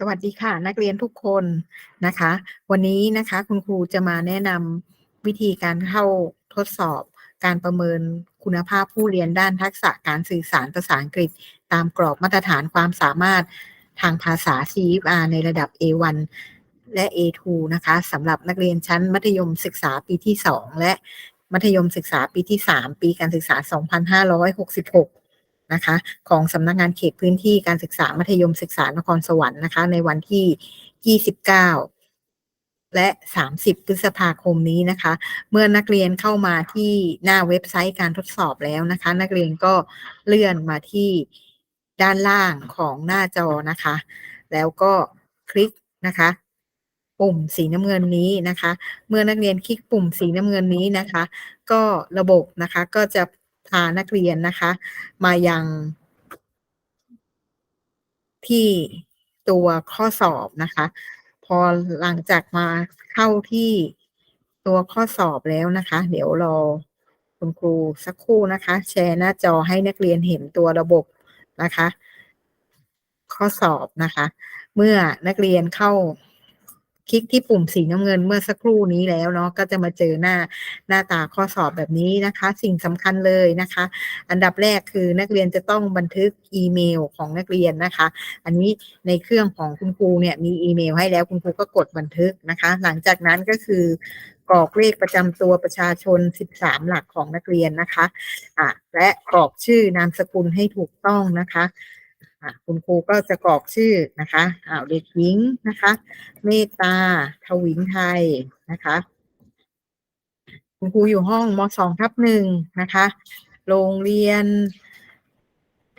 สวัสดีค่ะ นักเรียนทุกคนนะคะ วันนี้นะคะคุณครูจะมาแนะนำวิธีการเข้าทดสอบการประเมินคุณภาพผู้เรียนด้านทักษะการสื่อสารภาษาอังกฤษ ตามกรอบมาตรฐานความสามารถทางภาษา CFR ในระดับ A1 และ A2 นะคะสำหรับนักเรียนชั้นมัธยมศึกษาปีที่ 2 และมัธยมศึกษาปีที่ 3 ปีการศึกษา 2566 นะคะของสำนักงานเขตพื้นที่การศึกษามัธยมศึกษานครสวรรค์นะคะ ในวันที่ 29 และ 30 พฤษภาคมนี้นะคะ เมื่อนักเรียนเข้ามาที่หน้าเว็บไซต์การทดสอบแล้วนะคะ นักเรียนก็เลื่อนมาที่ด้านล่างของหน้าจอนะคะ แล้วก็คลิกนะคะปุ่มสีน้ำเงินนี้นะคะ เมื่อนักเรียนคลิกปุ่มสีน้ำเงินนี้นะคะ ก็ระบบนะคะก็จะ นักเรียนนะคะ มายังที่ตัวข้อสอบนะคะ พอหลังจากมาเข้าที่ตัวข้อสอบแล้วนะคะ เดี๋ยวรอคุณครูสักครู่นะคะ แชร์หน้าจอให้นักเรียนเห็นตัวระบบนะคะ ข้อสอบนะคะ เมื่อนักเรียนเข้า คลิกที่ปุ่มสีน้ำเงินเมื่อสักครู่นี้แล้วเนาะก็จะมาเจอหน้าหน้าตาข้อสอบแบบนี้นะคะ สิ่งสำคัญเลยนะคะ อันดับแรกคือนักเรียนจะต้องบันทึกอีเมลของนักเรียนนะคะ อันนี้ในเครื่องของคุณครูเนี่ยมีอีเมลให้แล้วคุณครูก็กดบันทึกนะคะ หลังจากนั้นก็คือกรอกเลขประจำตัวประชาชน 13 หลักของนักเรียนนะคะอะและกรอกชื่อนามสกุลให้ถูกต้องนะคะอะ คุณครูก็จะกรอกชื่อนะคะอ่าเด็กหญิงนะคะ เมตตา ทวินไทยนะคะ คุณครูอยู่ห้องมสองทับหนึ่งนะคะ โรงเรียน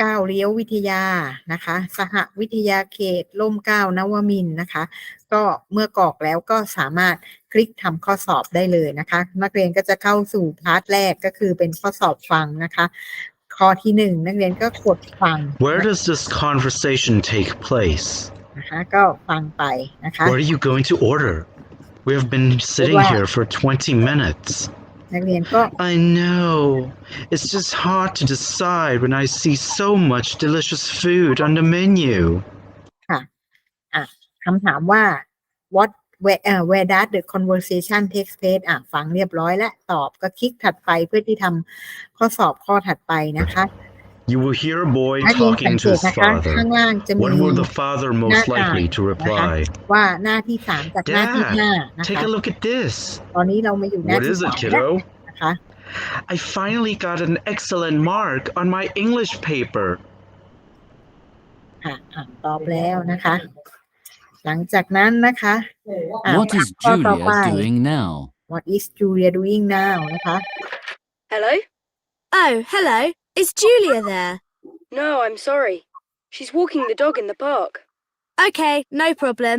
ก้าวเลี้ยววิทยานะคะ สหวิทยาเขตล่มเก้านวมินนะคะ ก็เมื่อกรอกแล้วก็สามารถคลิกทำข้อสอบได้เลยนะคะ นักเรียนก็จะเข้าสู่พาร์ทแรกก็คือเป็นข้อสอบฟังนะคะ ข้อที่หนึ่งนักเรียนก็กดฟัง Where does this conversation take place? นะคะ ก็ฟังไปนะคะ What are you going to order? We have been sitting Wow. here for 20 minutes. นักเรียนก็ I know. It's just hard to decide when I see so much delicious food on the menu. อ่ะคำถามว่า what where เอ่อ where does the conversation takes place อะฟังเรียบร้อยแล้วตอบก็คลิกถัดไปเพื่อที่ทำข้อสอบข้อถัดไปนะคะ You will hear a boy นักเรียนสัง talking เก to ต his นะคะข้าง father. ล่างจะมี What will the father most Nata. likely to นะคะ reply? ว่าหน้าที่สามจากหน้าที่ Dad, ห้านะ Take คะ a look at this. ตอนนี้เรามาอยู่หน้า What ที่ is ส it, องแล้ว kiddo? นะคะ I finally got an excellent mark on my English paper. ค่ะอะตอบแล้วนะคะ หลังจากนั้นนะคะอ่ะ What is ข้อต่อไป Julia doing now? What is Julia doing now นะคะ Hello? Oh, hello. Is Julia there? No, I'm sorry. She's walking the dog in the park. Okay, no problem.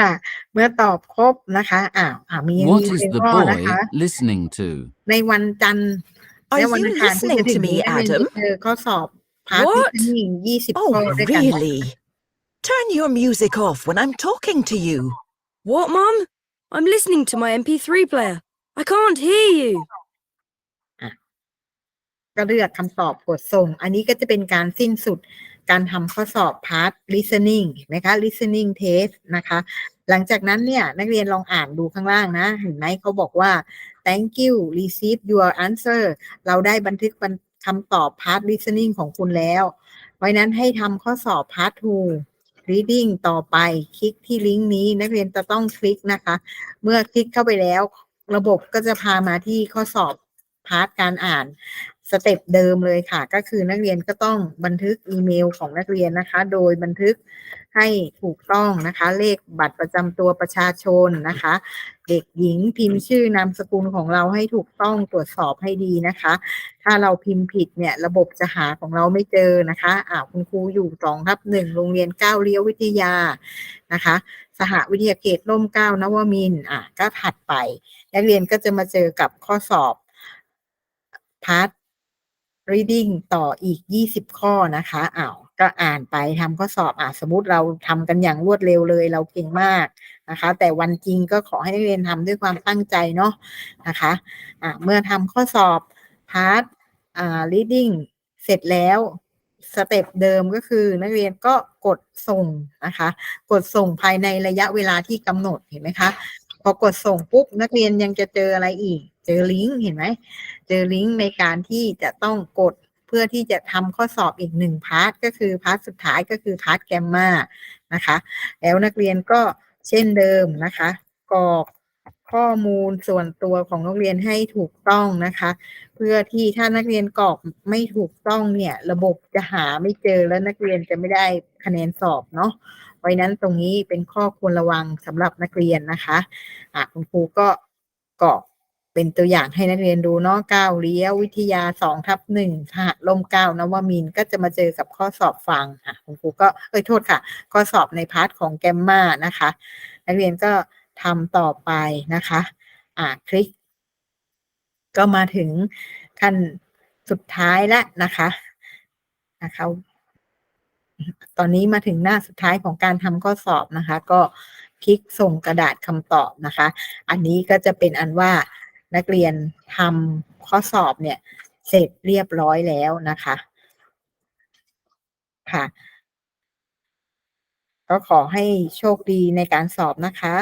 ค่ะ เมื่อตอบครบนะคะอ้าวอ่ามี What มี is เป็น the ข้อ boy นะคะ listening to? ในวันจันทร์ Are และวัน you อังคารที่จะ listening ถึ to ง me, นี้นักเรียน Adam? จะเจอข้อสอบ พาร์ท What? ที่หนึ่งยี่สิบข้อ Oh, ด้วยกัน really? Turn your music off when I'm talking to you. What, Mum? I'm listening to my MP3 player. I can't hear you. ก็เลือกคำตอบกดส่ง อันนี้ก็จะเป็นการสิ้นสุดการทำข้อสอบพาร์ท listening เห็นไหมคะ listening test นะคะ หลังจากนั้นเนี่ย นักเรียนลองอ่านดูข้างล่างนะ เห็นไหมเขาบอกว่า thank you receive your answer เราได้บันทึกบัน คำตอบพาร์ท listening ของคุณแล้วเพราะนั้นให้ทำข้อสอบพาร์ท 2 reading ต่อไป คลิกที่ลิงก์นี้นักเรียนจะต้องคลิกนะคะ เมื่อคลิกเข้าไปแล้ว ระบบก็จะพามาที่ข้อสอบพาร์ทการอ่านสเต็ปเดิมเลยค่ะ ก็คือนักเรียนก็ต้องบันทึกอีเมลของนักเรียนนะคะ โดยบันทึก ให้ถูกต้องนะคะ เลขบัตรประจำตัวประชาชนนะคะ เด็กหญิงพิมพ์ชื่อนามสกุลของเราให้ถูกต้องตรวจสอบให้ดีนะคะ ถ้าเราพิมพ์ผิดเนี่ยระบบจะหาของเราไม่เจอนะคะอ่าคุณครูอยู่สองทับหนึ่งโรงเรียนก้าวเลี้ยววิทยานะคะ สหวิทยาเขตร่มเก้านวมินอะก็ถัดไปนักเรียนก็จะมาเจอกับข้อสอบพาร์ท reading ต่ออีก 20 ข้อนะคะอ้าว ก็อ่านไปทำข้อสอบอะสมมติเราทำกันอย่างรวดเร็วเลย เราเก่งมากนะคะ แต่วันจริงก็ขอให้นักเรียนทำด้วยความตั้งใจเนาะนะคะอะเมื่อทำข้อสอบพาร์ทอ่า reading เสร็จแล้วสเต็ปเดิมก็คือนักเรียนก็กดส่งนะคะ กดส่งภายในระยะเวลาที่กำหนดเห็นไหมคะพอกดส่งปุ๊บนักเรียนยังจะเจออะไรอีก เจอลิงก์เห็นไหมเจอลิงก์ในการที่จะต้องกด เพื่อที่จะทำข้อสอบอีกหนึ่งพาร์ทก็คือพาร์ทสุดท้ายก็คือพาร์ทแกมมานะคะ แล้วนักเรียนก็เช่นเดิมนะคะกรอกข้อมูลส่วนตัวของนักเรียนให้ถูกต้องนะคะ เพื่อที่ถ้านักเรียนกรอกไม่ถูกต้องเนี่ย ระบบจะหาไม่เจอแล้วนักเรียนจะไม่ได้คะแนนสอบเนาะเพราะฉะนั้นตรงนี้เป็นข้อควรระวังสำหรับนักเรียนนะคะอะคุณครูก็กรอก เป็นตัวอย่างให้นักเรียนดูเนาะก้าวเลี้ยววิทยาสองทับหนึ่งหะลมเก้านวมินก็จะมาเจอกับข้อสอบฟังอะคุณครูก็เอ้ยโทษค่ะ ข้อสอบในพาร์ทของแกมมานะคะ นักเรียนก็ทำต่อไปนะคะ อ่าคลิก ก็มาถึงขั้นสุดท้ายแล้วนะคะนะคะตอนนี้มาถึงหน้าสุดท้ายของการทำข้อสอบนะคะ ก็คลิกส่งกระดาษคำตอบนะคะ อันนี้ก็จะเป็นอันว่า นักเรียนทำข้อสอบเนี่ยเสร็จเรียบร้อยแล้วนะคะค่ะ ก็ขอให้โชคดีในการสอบนะคะ